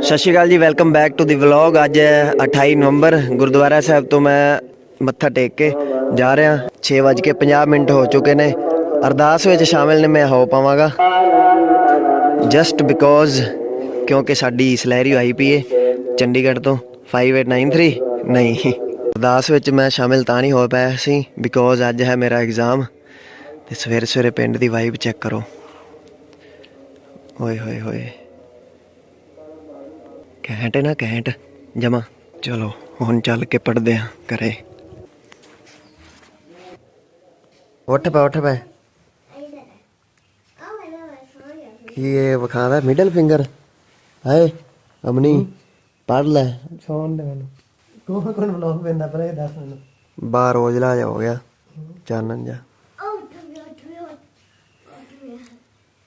ਸਤਿ ਸ਼੍ਰੀ ਅਕਾਲ ਜੀ welcome back to the vlog ਅੱਜ ਹੈ 28 ਨਵੰਬਰ, ਗੁਰਦੁਆਰਾ ਸਾਹਿਬ ਤੋਂ ਮੈਂ ਮੱਥਾ ਟੇਕ ਕੇ ਜਾ ਰਿਹਾ। 6:50 ਮਿੰਟ ਹੋ ਚੁੱਕੇ ਨੇ। ਅਰਦਾਸ ਵਿੱਚ ਸ਼ਾਮਿਲ ਨੇ, ਮੈਂ ਹੋ ਪਾਵਾਂਗਾ। ਜਸਟ ਬਿਕੋਜ਼ ਕਿਉਂਕਿ ਸਾਡੀ ਸਲਹਿਰੀ ਆਈ ਪਈ ਏ, ਚੰਡੀਗੜ੍ਹ ਤੋਂ। 5893 ਨਹੀਂ। ਅਰਦਾਸ ਵਿੱਚ ਮੈਂ ਸ਼ਾਮਿਲ ਤਾਂ ਨਹੀਂ ਹੋ ਪਾਇਆ ਸੀ ਬਿਕੋਜ਼ ਅੱਜ ਹੈ ਮੇਰਾ ਐਗਜ਼ਾਮ ਤੇ ਸਵੇਰੇ ਸਵੇਰੇ ਪਿੰਡ ਦੀ ਵਾਈਬ ਚੈੱਕ ਕਰੋ। ਓਏ ਹੋਏ ਹੋਏ। ਘੈਂਟ ਹੈ ਨਾ ਘੈਂਟ। ਜਮਾ। ਚਲੋ ਹੁਣ ਚੱਲ ਕੇ ਪੜਦੇ ਆ ਕਰੇ ਉੱਠ ਪੈ ਉੱਠ ਪੈ। ਕੀ ਇਹ ਵਿਖਾਦਾ ਮਿਡਲ ਫਿੰਗਰ ਹਾਏ ਅਮਨੀ ਪੜ ਲੈ। ਸੌਣ ਦੇ ਮੈਨੂੰ। ਕੋਹ ਕੋਣ ਵਲੌਗ ਪੈਂਦਾ ਪਰ ਇਹ ਦੱਸ ਮੈਨੂੰ। ਬਾਹਰ ਰੋਜਲਾ ਜਾ ਹੋ ਗਿਆ। ਚਾਨਣ ਜਾ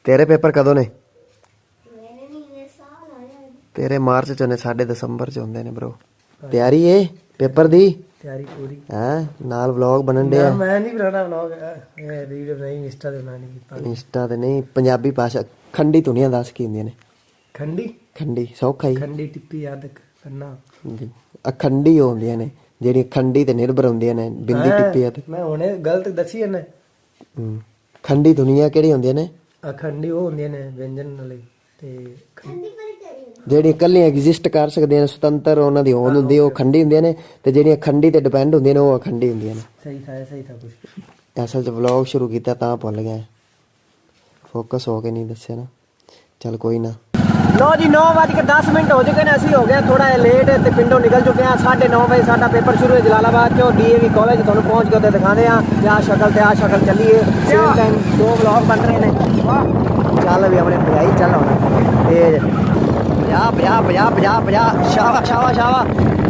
ਤੇਰੇ ਪੇਪਰ ਕਦੋਂ ਨੇ? ਤੇਰੇ ਮਾਰਚ ਚ ਨੇ ਸਾਡੇ ਦਸੰਬਰ ਚ ਹੁੰਦੇ ਨੇ ਬ్రో ਤਿਆਰੀ ਏ ਪੇਪਰ ਦੀ? ਤਿਆਰੀ ਪੂਰੀ। ਹੈ ਨਾਲ ਵਲੌਗ ਬਣਨ ਡਿਆ? ਮੈਂ ਨਹੀਂ ਬਣਾਉਣਾ ਵਲੌਗ ਇਹ ਵੀਡੀਓ ਨਹੀਂ ਇੰਸਟਾ ਤੇ ਬਣਾਣੀ ਕੀਤਾ ਇੰਸਟਾ ਤੇ ਨਹੀਂ ਪੰਜਾਬੀ ਭਾਸ਼ਾ ਖੰਡੀ ਧੁਨੀਆਂ ਦੱਸ ਕੀ ਹੁੰਦੀਆਂ ਨੇ? ਖੰਡੀ? ਖੰਡੀ ਸੌਖਾ ਹੀ। ਖੰਡੀ ਟਿੱਪੀ ਯਾਦ ਕਰਨਾ। ਜੀ। ਅਖੰਡੀ ਹੁੰਦੀਆਂ ਨੇ ਜਿਹੜੀਆਂ ਖੰਡੀ ਤੇ ਨਿਰਭਰ ਹੁੰਦੀਆਂ ਨੇ ਬਿੰਦੀ ਟਿੱਪੀ ਤੇ ਮੈਂ ਹੁਣੇ ਗਲਤ ਦੱਸੀ ਇਹਨੇ। ਖੰਡੀ ਧੁਨੀਆਂ ਕਿਹੜੀ ਹੁੰਦੀਆਂ ਨੇ? ਅਖੰਡੀ ਉਹ ਹੁੰਦੀਆਂ ਨੇ ਵਿਅੰਜਨ ਵਾਲੇ ਤੇ ਖੰਡੀ ਜਿਹੜੀਆਂ ਇਕੱਲੀਆਂ ਐਗਜ਼ਿਸਟ ਕਰ ਸਕਦੇ ਨੇ ਸੁਤੰਤਰ ਉਹਨਾਂ ਦੀ ਹੋਂਦ ਹੁੰਦੀ ਉਹ ਖੰਡੀ ਹੁੰਦੀਆਂ ਨੇ ਤੇ ਜਿਹੜੀਆਂ ਖੰਡੀ ਤੇ ਡਿਪੈਂਡ ਹੁੰਦੀਆਂ ਨੇ ਉਹ ਅਖੰਡੀ ਹੁੰਦੀਆਂ ਨੇ। ਸਹੀ ਥਾ ਸਹੀ ਥਾ ਕੁਝ ਅਸਲ 'ਚ ਵਲੌਗ ਸ਼ੁਰੂ ਕੀਤਾ ਤਾਂ ਭੁੱਲ ਗਿਆ। ਫੋਕਸ ਹੋ ਕੇ ਨਹੀਂ ਦੱਸਿਆ ਨਾ। ਚੱਲ ਕੋਈ ਨਾ। ਲੋ ਜੀ 9:10 ਮਿੰਟ ਹੋ ਚੁੱਕੇ ਨੇ ਅਸੀਂ ਹੋ ਗਏ ਥੋੜਾ ਜਿਹਾ ਲੇਟ ਤੇ ਪਿੰਡੋਂ ਨਿਕਲ ਚੁੱਕੇ ਹਾਂ। 9:30 ਵਜੇ ਸਾਡਾ ਪੇਪਰ ਸ਼ੁਰੂ ਹੈ ਜਲਾਲਾਬਾਦ ਚੋਂ। ਡੀਏਵੀ ਕਾਲਜ ਤੁਹਾਨੂੰ ਪਹੁੰਚ ਕੇ ਉੱਥੇ ਆ ਕਿ ਆਹ ਸ਼ਕਲ ਤੇ ਆਹ ਸ਼ਕਲ ਚੱਲੀਏ। ਸੇਮ ਟਾਈਮ ਦੋ ਵਲੌਗ ਬਣ ਰਹੇ ਨੇ। ਚੱਲ ਵੀ ਆਪਣੇ ਭਜਾਈ ਚੱਲ ਹੁਣ ਤੇ 50 50 50 50 50 ਸ਼ਾਵਾ ਸ਼ਾਵਾ ਸ਼ਾਵਾ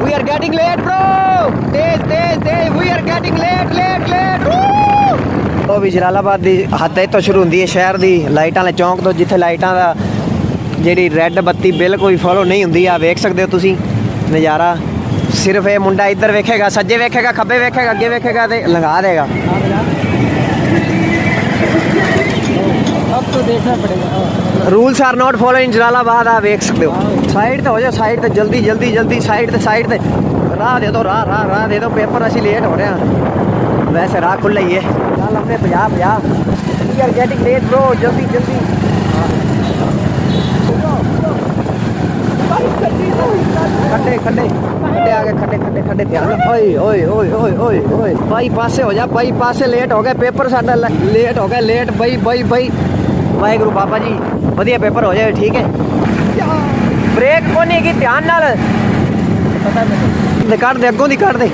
we are getting late bro ਤੇਜ਼ ਤੇਜ਼ ਤੇਜ਼। We are getting late late late ਉਹ ਵੀ ਜਲਾਲਾਬਾਦ ਦੀ ਹੱਦ ਇੱਥੋਂ ਸ਼ੁਰੂ ਹੁੰਦੀ ਹੈ ਸ਼ਹਿਰ ਦੀ। ਲਾਈਟਾਂ ਵਾਲੇ ਚੌਂਕ ਤੋਂ ਜਿੱਥੇ ਲਾਈਟਾਂ ਦਾ ਜਿਹੜੀ ਰੈੱਡ ਬੱਤੀ ਬਿਲਕੁਲ ਵੀ ਫੋਲੋ ਨਹੀਂ ਹੁੰਦੀ ਆ ਵੇਖ ਸਕਦੇ ਹੋ ਤੁਸੀਂ। ਨਜ਼ਾਰਾ ਸਿਰਫ ਇਹ ਮੁੰਡਾ ਇੱਧਰ ਵੇਖੇਗਾ, ਸੱਜੇ ਵੇਖੇਗਾ, ਖੱਬੇ ਵੇਖੇਗਾ, ਅੱਗੇ ਵੇਖੇਗਾ ਤੇ ਲੰਗਾ ਦੇਗਾ। ਅਬ ਤਾਂ ਦੇਖਣਾ ਪੜੇਗਾ। Rules are not follow in Jalalabad ਆ ਵੇਖ ਸਕਦੇ ਹੋ ਸਾਈਡ ਤੇ ਹੋ ਜਾ ਸਾਈਡ ਤੇ ਜਲਦੀ ਜਲਦੀ ਜਲਦੀ ਸਾਈਡ ਤੇ ਸਾਈਡ ਤੇ ਰਾਹ ਦੇ ਦੋ ਰਾਹ ਰਾਹ ਰਾਹ ਦੇ ਦੋ ਪੇਪਰ ਅਸੀਂ ਲੇਟ ਹੋ ਰਹੇ ਹਾਂ ਵੈਸੇ ਰਾਹ ਖੁੱਲ੍ਹਾ ਹੀ ਹੈ ਚੱਲ ਆਪਣੇ 50 50 we are getting late bro ਜਲਦੀ ਜਲਦੀ ਖੱਡੇ ਖੱਡੇ ਖੱਡੇ ਆ ਗਏ ਖੱਡੇ ਖੱਡੇ ਖੱਡੇ ਧਿਆਨ ਓਏ ਓਏ ਓਏ ਓਏ ਓਏ ਓਏ ਬਾਈ ਪਾਸੇ ਹੋ ਜਾ ਬਾਈ ਪਾਸੇ ਲੇਟ ਹੋ ਗਏ ਪੇਪਰ ਸਾਡਾ ਲੇਟ ਹੋ ਗਿਆ ਲੇਟ ਬਾਈ ਬਾਈ ਬਾਈ ਵਾਹਿਗੁਰੂ ਬਾਬਾ ਜੀ, ਵਧੀਆ ਪੇਪਰ ਹੋ ਜਾਵੇ ਠੀਕ ਹੈ। ਬ੍ਰੇਕ ਕੋ ਨਹੀਂ ਕੀ ਧਿਆਨ ਨਾਲ। ਪਤਾ ਨਹੀਂ ਦੇ ਕੱਢ ਦੇ, ਅੱਗੋਂ ਦੀ ਕੱਢ ਦੇ।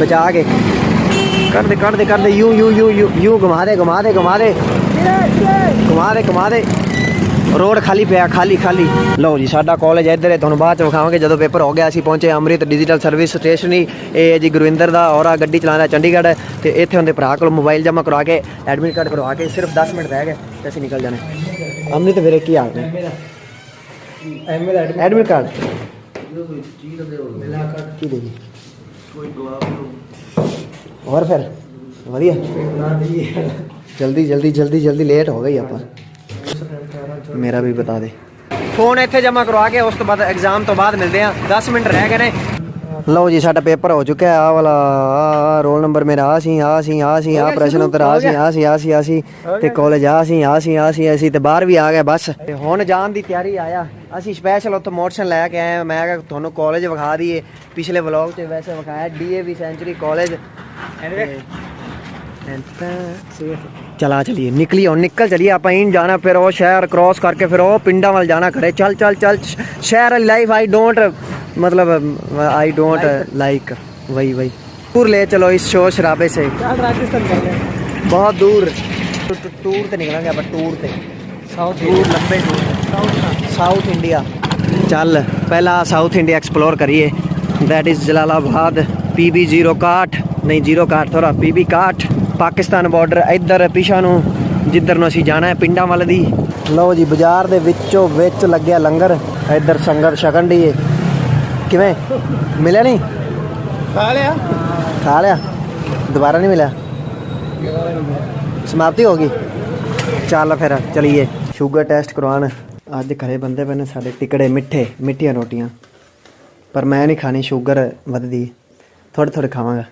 ਬਚਾ ਕੇ। ਕੱਢ ਦੇ ਕੱਢ ਦੇ ਕੱਢ ਦੇ, ਯੂ ਯੂ ਯੂ ਯੂ, ਘੁਮਾ ਦੇ ਘੁਮਾ ਦੇ ਘੁਮਾ ਦੇ। ਘੁਮਾ ਦੇ ਘੁਮਾ ਦੇ। ਰੋਡ ਖਾਲੀ ਪਿਆ, ਖਾਲੀ ਖਾਲੀ। ਲਓ ਜੀ, ਸਾਡਾ ਕਾਲਜ ਇੱਧਰ ਹੈ, ਤੁਹਾਨੂੰ ਬਾਅਦ ਚ ਵਿਖਾਵਾਂਗੇ, ਜਦੋਂ ਪੇਪਰ ਹੋ ਗਿਆ, ਅਸੀਂ ਪਹੁੰਚੇ ਅੰਮ੍ਰਿਤ ਡਿਜੀਟਲ ਸਰਵਿਸ ਸਟੇਸ਼ਨ ਹੀ। ਇਹ ਹੈ ਜੀ ਗੁਰਵਿੰਦਰ ਦਾ ਔਰ ਆ ਗੱਡੀ ਚਲਾਉਂਦਾ ਚੰਡੀਗੜ੍ਹ। ਹੈ ਤੇ ਇੱਥੇ ਹੁੰਦੇ ਭਰਾ ਕੋਲ ਮੋਬਾਈਲ ਜਮ੍ਹਾਂ ਕਰਵਾ ਕੇ ਐਡਮਿਟ ਕਾਰਡ ਕਰਵਾ ਕੇ, ਸਿਰਫ 10 ਮਿੰਟ ਰਹਿ ਗਏ ਤੇ ਅਸੀਂ ਨਿਕਲ ਜਾਣਾ। ਅੰਮ੍ਰਿਤ ਵੀਰੇ, ਕੀ ਹਾਲ ਨੇ? ਐਡਮਿਟ ਕਾਰਡ ਕੀ ਦੇ ਹੋਰ ਫਿਰ? ਵਧੀਆ। ਜਲਦੀ ਜਲਦੀ ਜਲਦੀ ਜਲਦੀ ਲੇਟ ਹੋ ਗਈ ਆਪਾਂ। ਮੇਰਾ ਵੀ ਬਤਾ ਦੇ। ਫੋਨ ਇੱਥੇ ਜਮ੍ਹਾਂ ਕਰਵਾ ਕੇ ਉਸ ਤੋਂ ਬਾਅਦ ਐਗਜ਼ਾਮ ਤੋਂ ਬਾਅਦ ਮਿਲਦੇ ਆ। 10 ਮਿੰਟ ਰਹਿ ਗਏ ਨੇ। ਲਓ ਜੀ ਸਾਡਾ ਪੇਪਰ ਹੋ ਚੁੱਕਿਆ ਆ ਵਾਲਾ ਆਹ ਰੋਲ ਨੰਬਰ ਮੇਰਾ ਆ ਸੀ ਆ ਸੀ ਆ ਸੀ ਆ ਪ੍ਰਸ਼ਨ ਉੱਤਰ ਆ ਸੀ ਆ ਸੀ ਆ ਸੀ ਆ ਸੀ ਤੇ ਕਾਲਜ ਆ ਸੀ ਆ ਸੀ ਆ ਸੀ ਅਸੀਂ ਤੇ ਬਾਹਰ ਵੀ ਆ ਗਏ ਬਸ। ਤੇ ਹੁਣ ਜਾਣ ਦੀ ਤਿਆਰੀ ਆਇਆ। ਅਸੀਂ ਸਪੈਸ਼ਲ ਉੱਥੋਂ ਮੋਟਰਸਾਈਕਲ ਲੈ ਕੇ ਆਏ ਹਾਂ। ਮੈਂ ਕਿਹਾ ਤੁਹਾਨੂੰ ਕਾਲਜ ਵਿਖਾ ਦਈਏ। ਪਿਛਲੇ ਵਲੌਗ 'ਚ ਵੈਸੇ ਵਿਖਾਇਆ ਡੀਏਵੀ ਸੈਂਚੁਰੀ ਕਾਲਜ चला चलिए निकली और निकल चलिए आप जाना फिर वो शहर क्रॉस करके फिर वो पिंडा वाल जाना खड़े। चल चल चल शहर लाइफ आई डोंट मतलब आई डोंट लाइक वही वही। दूर ले चलो इस शोर शराबे से। बहुत दूर। टूर तो निकलेंगे गया टूर से साउथ टूर लंबे साउथ इंडिया चल पहला साउथ इंडिया एक्सप्लोर करिए। That is Jalalabad P B zero काट नहीं ज़ीरो काट थोड़ा पी बी काट ਪਾਕਿਸਤਾਨ ਬਾਰਡਰ ਇੱਧਰ ਪਿਛਾ ਨੂੰ ਜਿੱਧਰ ਨੂੰ ਅਸੀਂ ਜਾਣਾ ਹੈ ਪਿੰਡਾਂ ਵੱਲ ਦੀ। ਲਓ ਜੀ ਬਾਜ਼ਾਰ ਦੇ ਵਿੱਚੋਂ ਵਿੱਚ ਲੱਗਿਆ ਲੰਗਰ ਇੱਧਰ ਸੰਗਤ ਛਕਣ ਦੀ ਏ। ਕਿਵੇਂ? ਮਿਲਿਆ ਨਹੀਂ? ਖਾ ਲਿਆ। ਖਾ ਲਿਆ? ਦੁਬਾਰਾ ਨਹੀਂ ਮਿਲਿਆ? ਸਮਾਪਤੀ ਹੋ ਗਈ। ਚੱਲ ਫਿਰ ਚਲੀਏ। ਸ਼ੂਗਰ ਟੈਸਟ ਕਰਵਾਣ ਅੱਜ ਘਰੇ ਬੰਦੇ ਪਏ ਨੇ ਸਾਡੇ ਟਿਕੜੇ ਮਿੱਠੇ ਮਿੱਠੀਆਂ ਰੋਟੀਆਂ। ਪਰ ਮੈਂ ਨਹੀਂ ਖਾਣੀ ਸ਼ੂਗਰ ਵੱਧਦੀ। ਥੋੜੇ ਥੋੜੇ ਖਾਵਾਂਗਾ।